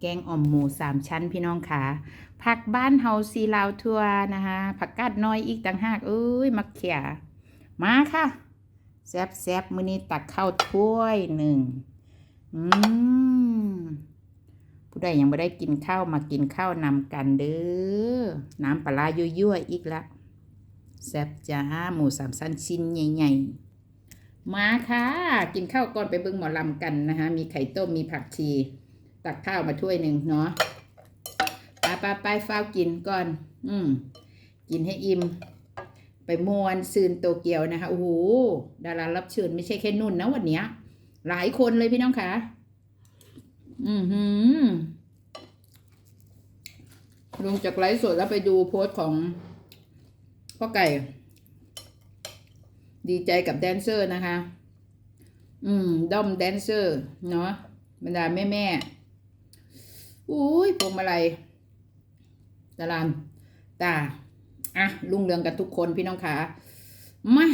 แกงอ่อมหมูสามชั้นพี่น้องค่ะผักบ้านเฮาซีลาวทัวนะคะผักกาดน้อยอีกต่างหากเอ้ยมักเขียมาค่ะแซบแซบมื้อนี้ตักข้าวถ้วยหนึ่งอืมผู้ใดยังไม่ได้กินข้าวมากินข้าวนำกันเด้อน้ำปลาร้ายั่วๆอีกละแซบจ้าหมูสามชั้นชิ้นใหญ่ๆมาค่ะ กินข้าวก่อนไปเบิ่งหมอลำกันนะคะ มีไข่ต้มมีผักชี ตักข้าวมาถ้วยหนึ่งเนาะไปไปไปฟ้ากินก่อน อืม กินให้อิ่ม ไปมวนซืนโตเกียวนะคะ โอ้โห ดารารับเชิญไม่ใช่แค่นุ่นนะวันเนี้ย หลายคนเลยพี่น้องคะอือหือลงจากไลฟ์สดแล้วไปดูโพสต์ของพ่อไก่ ดีใจกับแดนเซอร์นะคะ อืมด้อมแดนเซอร์ เนาะบรรดาแม่แม่ อุ้ยพวงมาลัยตารามตาอะลุงเรืองกันทุกคนพี่น้องขามา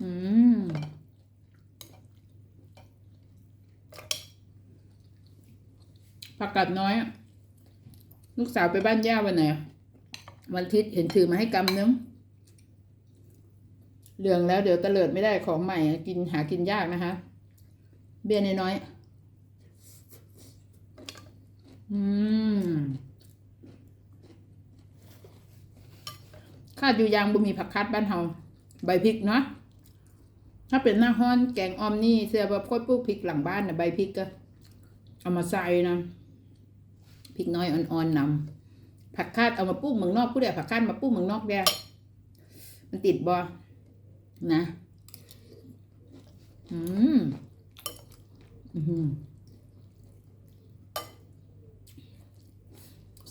อืมผักกาดน้อย ลูกสาวไปบ้านย่าวันไหนวันอาทิตย์เห็นถือมาให้กำนึงเหลืองแล้วเดี๋ยวตะเลิดไม่ได้ของใหม่ กินหากินยากนะคะ เบี้ยน้อยๆ อืมข้าอยู่ยางบุมีผักคัดบ้านเฮาใบพริกเนาะถ้าเป็นหน้าห้อนแกงออมนี่เสียแบบค่อยปลูกพริกหลังบ้านนะใบพริกก็ เอามาใส่นะพริกน้อยอ่อนๆนำผักคาดเอามาปลูกเมืองนอกผู้ใดผักคาดมาปลูกเมืองนอกเดียมันติดบ่นะ อืม อืม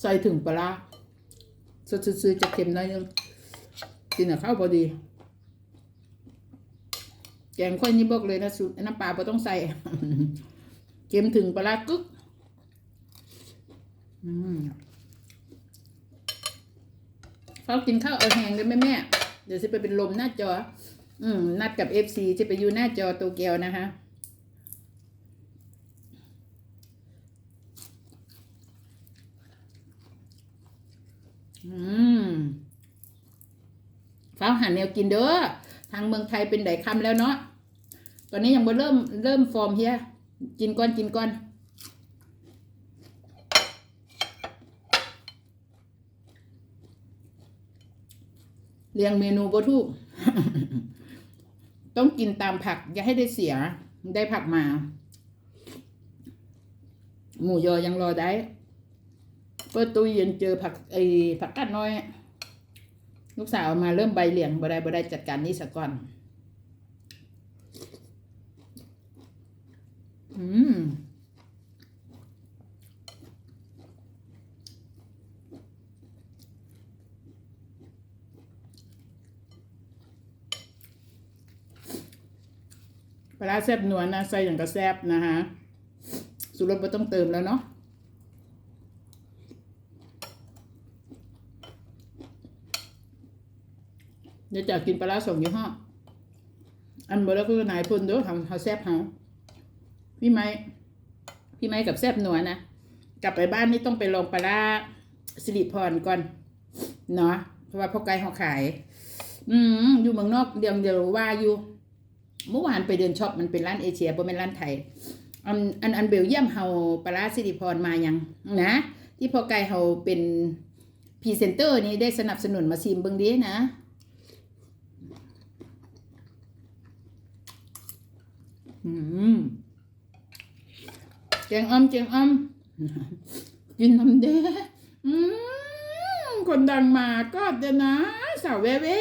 ใส่ถึงปลาสดซื้อๆจะเค็มหน้อยนึงกินกับข้าวพอดี แกงข้อยนี่บอกเลยนะสูตรน้ำปลาไ่ต้องใส่เค็มถึงปลากึกอืมเขากินข้าวเอาแหงกันไหมแม่ เดี๋ยวจะไปเป็นลมหน้าจอ อืม นัดกับเอฟซีจะไปอยู่หน้าจอโตเกียวนะคะ อืมฟ้าหันแนวกินเด้อ ทางเมืองไทยเป็นไดคำแล้วเนาะ ตอนนี้ยังบ่เริ่มเริ่มฟอร์มเฮีย กินก่อนกินก่อน เรียงเมนูบ่ทุกต้องกินตามผัก อย่าให้ได้เสีย ได้ผักมา หมูยอยังรอได้ เปิดตู้เย็นเจอผักไอ้ผักกาดน้อย ลูกสาวเอามาเริ่มใบเหลียงบ่ได้บ่ได้จัดการนี้สะก่อน อืมปลาแซบหนัวนะใส่อย่างกระแซบนะฮะสูตรรสไม่ต้องเติมแล้วเนาะ เดี๋ยวจะกินปลาสองยี่ห้ออันเบอร์แล้วคือนายพลเด้อทำเขาแซบเขาพี่ไม้พี่ไม้กับแซบหนัวนะกลับไปบ้านนี่ต้องไปลองปลาสิริพรก่อนเนาะเพราะว่าพ่อไก่เขาขาย อืมอยู่เมืองนอกเดี๋ยวเดี๋ยวว่าอยู่ เมื่อวานไปเดินช็อปมันเป็นร้านเอเชียบ่เป็นร้านไทยอันอันอันเบลเยียมเฮาปลาสิริพรมายังนะที่พ่อไก่เฮาเป็นพรีเซนเตอร์นี้ได้สนับสนุนมาซิมเบิ่งดีนะ อืม แกงอ้อมแกงอ้อมกินน้ำเด้อคนดังมาก็เดี๋ยนะสาวแว่แว่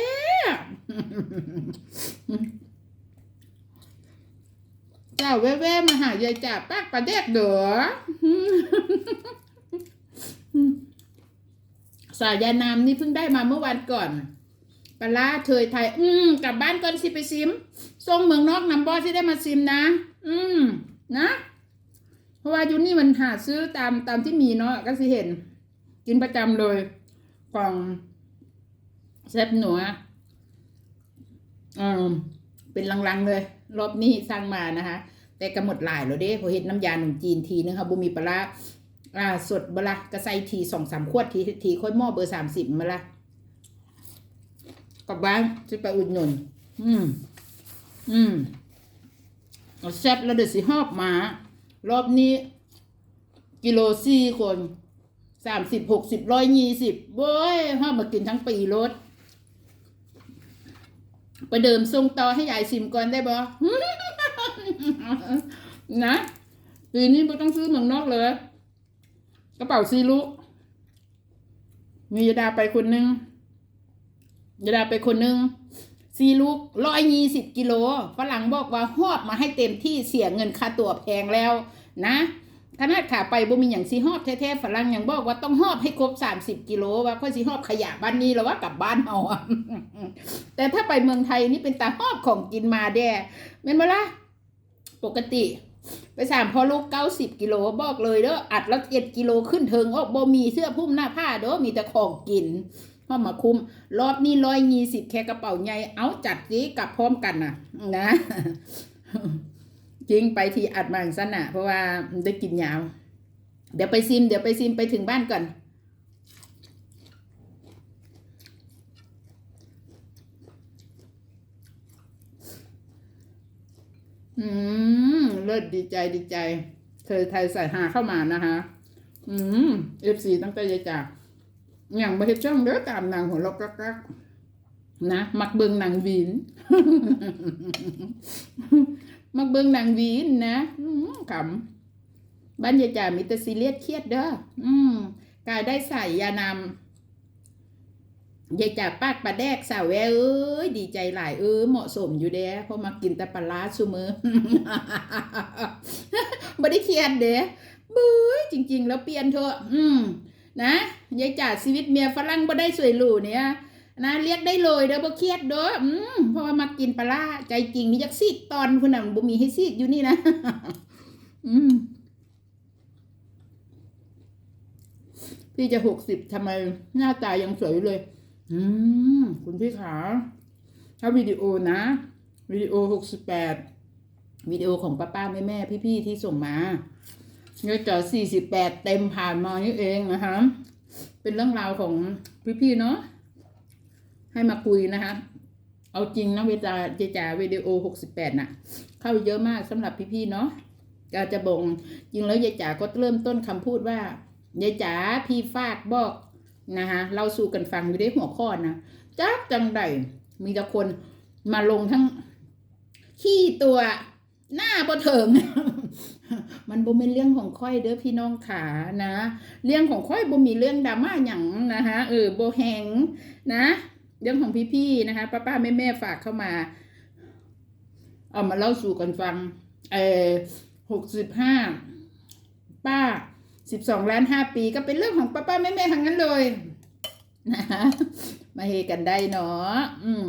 เจ้าแว่แว่มาหายายจ่าปากปลาแดกเด้อสายานามนี่เพิ่งได้มาเมื่อวันก่อน ปลาร้าเทยไทย อืมกลับบ้านก่อนสิไปซิมส่งเมืองนอกนำบอสที่ได้มาซิมนะ อืมนะ เพราะว่าอยู่นี่มันหาซื้อตามตามที่มีเนาะก็สิเห็น กินประจำเลยกล่องแซ่บหนัวอืมเป็นลังๆเลย รอบนี้สั่งมานะคะ แต่ก็หมดหลายแล้วเด้พอเฮ็ดน้ำยาหนุ่มจีนทีนึงค่ะบ่มีปลาร้าอ่าสดบละก็ใส่ทีสองสามขวดทีทีค่อยหม้อเบอร์สามสิบมาละ กับบ้านจะไปอุดหนุนอืม อืมเอาแซ่บแล้วเดี๋ยวสิหอบหมา รอบนี้ กิโลสี่คนสามสิบหกสิบร้อยยี่สิบเว้ยหอบมากินทั้งปีรถไปเดิมส่งต่อให้ยายชิมก่อนได้บ่นะปีนี้ไม่ต้องซื้อเมืองนอกเลย กระเป๋าซีลูกมียดาไปคนหนึ่ง ยาดาไปคนนึงซีลูกร้อยยี่สิบกิโลฝรั่งบอกว่าหอบมาให้เต็มที่เสียเงินค่าตั๋วแพงแล้วนะขนาดขาไปบ่มีอย่างซีหอบแท้ๆฝรั่งยังบอกว่าต้องหอบให้ครบสามสิบกิโลว่าค่อยซีหอบขยะบ้านนี้แล้วว่ากลับบ้านเอาแต่ถ้าไปเมืองไทยนี่เป็นตาหอบของกินมาแด่แม่นบ่ละปกติ ไปสามพอลูกเก้าสิบกิโลบอกเลยเด้ออัดแล้วเจ็ดกิโลขึ้นเทิงออกบ่มีเสื้อพุ่มหน้าผ้าเด้อมีแต่ของกิน พอมาคุ้ม รอบนี้ร้อยยี่สิบแค่กระเป๋าใหญ่เอาจัดสิกลับพร้อมกันน่ะนะจริงไปทีอัดมาอย่างสั้นน่ะ เพราะว่าได้กินยาว เดี๋ยวไปซิม เดี๋ยวไปซิมไปถึงบ้านก่อน อืม เลิศดีใจดีใจ เคยไทยใส่หาเข้ามานะคะ อืมเอฟซีตั้งแต่ยายจาก อย่างมาเฮ็ดช่องเด้อตามนางหัวลอกกักนะ มักเบิงนางวีน มักเบิงนางวีนนะอืมขำบ้านยายจ่ามีแต่ซีเรียสเครียดเด้ออืมกายได้ใส่ยานำยายจ่าปากปลาแดกสาวแวเอ้ยดีใจหลายเออเหมาะสมอยู่เด้เพราะมากินแต่ปลาร้าซูมือบ่ได้เครียดเด้บื้อจริง ๆ แล้วเปลี่ยนเถอะ อืม นะยายจ่าชีวิตเมียฝรั่งบ่ได้สวยหรูเนี่ยนะเรียกได้เลยเด้อบ่เครียดเด้ออืมเพราะว่ามากินปลาใจจริงนี่จักซีดตอนพุ่นน่ะบ่มีให้ซีดอยู่นี่นะ อืมพี่จะหกสิบทำไมหน้าตายังสวยเลย อืม คุณพี่ขาถ้าวิดีโอนะวิดีโอหกสิบแปดวิดีโอของป้าป้าแม่แม่พี่พี่ๆที่ส่งมา เงินจอสี่สิบแปดเต็มผ่านมานี่เองนะคะ เป็นเรื่องราวของพี่ๆเนาะให้มาคุยนะคะ เอาจริงนะเวลาเจจ่าวิดีโอหกสิบแปดน่ะ เข้าเยอะมากสำหรับพี่ๆเนาะก็จะบ่งจริงแล้วยายจ๋าก็เริ่มต้นคำพูดว่ายายจ๋าพี่ฟากบอกนะคะเราสู่กันฟังอยู่ได้หัวข้อนะจักจังใดมีแต่คนมาลงทั้งขี้ตัวหน้าบ่เถิง มันบ่เป็นเรื่องของค่อยเด้อพี่น้องขานะ เรื่องของค่อยบ่มีเรื่องดราม่าหยังนะคะเออบ่แหงนะ เรื่องของพี่ๆนะคะป้าป้าแม่แม่ๆฝากเข้ามา เอามาเล่าสู่กันฟัง เออหกสิบห้าป้าสิบสองล้านห้าปีก็เป็นเรื่องของป้าป้าแม่แม่ๆทั้งนั้นเลยนะคะมาเฮกันได้เนาะอืม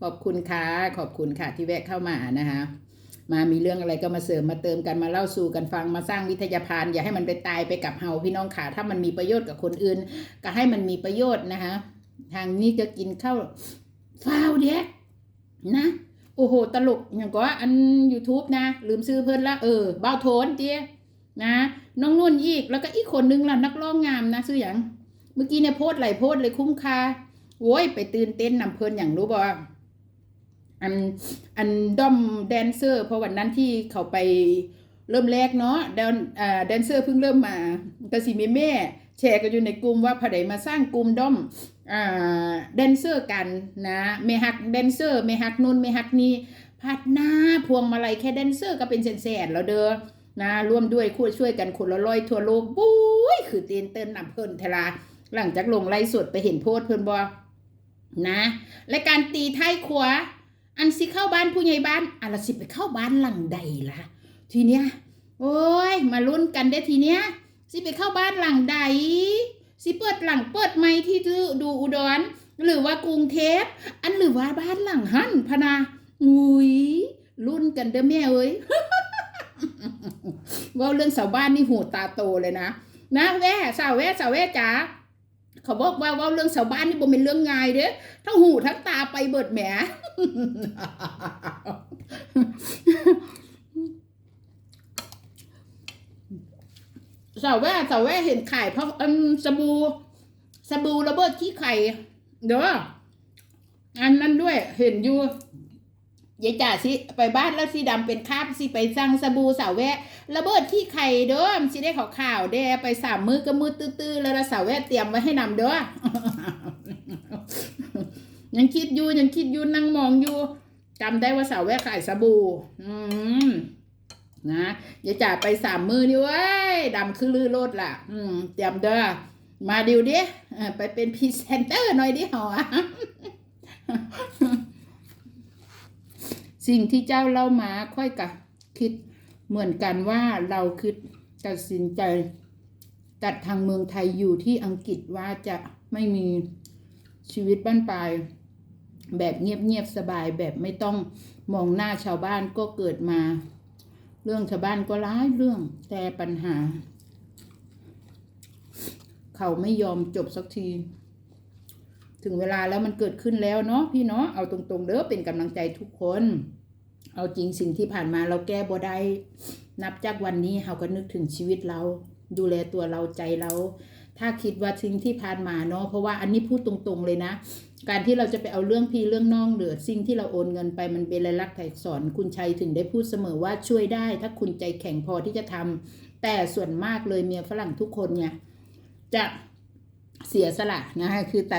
ขอบคุณค่ะ ขอบคุณค่ะที่แวะเข้ามานะคะ มามีเรื่องอะไรก็มาเสริมมาเติมกันมาเล่าสู่กันฟังมาสร้างวิทยาพานอย่าให้มันไปตายไปกับเฮาพี่น้องขาถ้ามันมีประโยชน์กับคนอื่น ก็ให้มันมีประโยชน์นะคะ ทางนี้ก็กินข้าวฟาวเด็กนะโอ้โห ตลกอย่างก็อัน YouTube นะ ลืมซื้อเพิ่นละเออเบ้าโทนเตี้ยนะน้องนุ่นอีกแล้วก็อีกคนนึงล่ะนักร้องงามนะซื้ออย่างเมื่อกี้เนี่ยโพสไหลโพสเลยคุ้มค่าโว้ยไปตื่นเต้นนำเพิ่นอย่างรู้บ่ อันอันด้อมแดนเซอร์เพราะวันนั้นที่เขาไปเริ่มแรกเนาะแดนอ่าแดนเซอร์เพิ่งเริ่มมาก็สิมีแม่แชร์กันอยู่ในกลุ่มว่าผดมาสร้างกลุ่มด้อมอ่าแดนเซอร์กันนะเมฮักแดนเซอร์เมฮักนุ่นเมฮักนี่พัดหน้าพวงมาลัยแค่แดนเซอร์ก็เป็นแสนๆแล้วเด้อนะร่วมด้วยคู่ช่วยกันคนละร้อยทั่วโลกบุ้ยคือเต้นเต้นนำเพิ่นเทลาหลังจากลงไล่สดไปเห็นโพสเพิ่นบ่นะ และการตีท้ายขวา อันสิเข้าบ้านผู้ใหญ่บ้านอันละสิไปเข้าบ้านหลังใดล่ะ ทีเนี้ยโอ้ย มาลุ้นกันได้ทีเนี้ย สิไปเข้าบ้านหลังใด สิเปิดหลังเปิดไม่ที่ดูอุดร หรือว่ากรุงเทพอันหรือว่าบ้านหลังหันพนาอุ้ยรุ่นกันเด้อแม่เอ้ยว่าเรื่องสาวบ้านนี่หูตาโตเลยนะนะแว่สาวแว่สาวแว่จ๋า เขาบอกว่าว่าเรื่องชาวบ้านนี่บ่เป็นเรื่องง่ายเด้ทั้งหูทั้งตาไปเบิดแหมสาวแว่สาวแว่เห็นไข่เพราะอันสบู่สบู่ระเบิดที่ไข่เด้ออันนั้นด้วยเห็นอยู่ ยายจ่าสิไปบ้านแล้วสีดำเป็นคาบสิไปสั่งสบู่สาวแวะระเบิดขี้ไข่เด้อสิได้ขาวขาวๆเด้ไปสามมือก็มือตื้อๆแล้วสาวแวะเตรียมไว้ให้นำเด้อยังคิดอยู่ยังคิดอยู่นั่งมองอยู่จำได้ว่าสาวแวะขายสบู่อืมนะอย่าจ่าไปสามมือนี่เว้ยดำคือลือโลดล่ะ อืมเตรียมเด้อมาดิวดิเอไปเป็นพรีเซนเตอร์หน่อยดิหอ สิ่งที่เจ้าเล่ามาค่อยกะคิดเหมือนกันว่าเราคิดตัดสินใจตัดทางเมืองไทยอยู่ที่อังกฤษว่าจะไม่มีชีวิตบ้านปลายแบบเงียบๆสบายแบบไม่ต้องมองหน้าชาวบ้านก็เกิดมา เรื่องชาวบ้านก็ร้ายเรื่องแต่ปัญหา เขาไม่ยอมจบสักที ถึงเวลาแล้วมันเกิดขึ้นแล้วเนาะพี่เนาะเอาตรงๆเด้อเป็นกำลังใจทุกคน เอาจริงสิ่งที่ผ่านมาเราแก้บ่ได้นับจากวันนี้เราก็นึกถึงชีวิตเรา ดูแลตัวเราใจเรา ถ้าคิดว่าสิ่งที่ผ่านมาเนาะเพราะว่าอันนี้พูดตรงๆเลยนะ การที่เราจะไปเอาเรื่องพี่เรื่องน้องหรือสิ่งที่เราโอนเงินไปมันเป็นลายลักษณ์ไถ่สอนคุณชัยถึงได้พูดเสมอว่าช่วยได้ ถ้าคุณใจแข็งพอที่จะทำแต่ส่วนมากเลยเมียฝรั่งทุกคนเนี่ยจะเสียสละนะคะคือ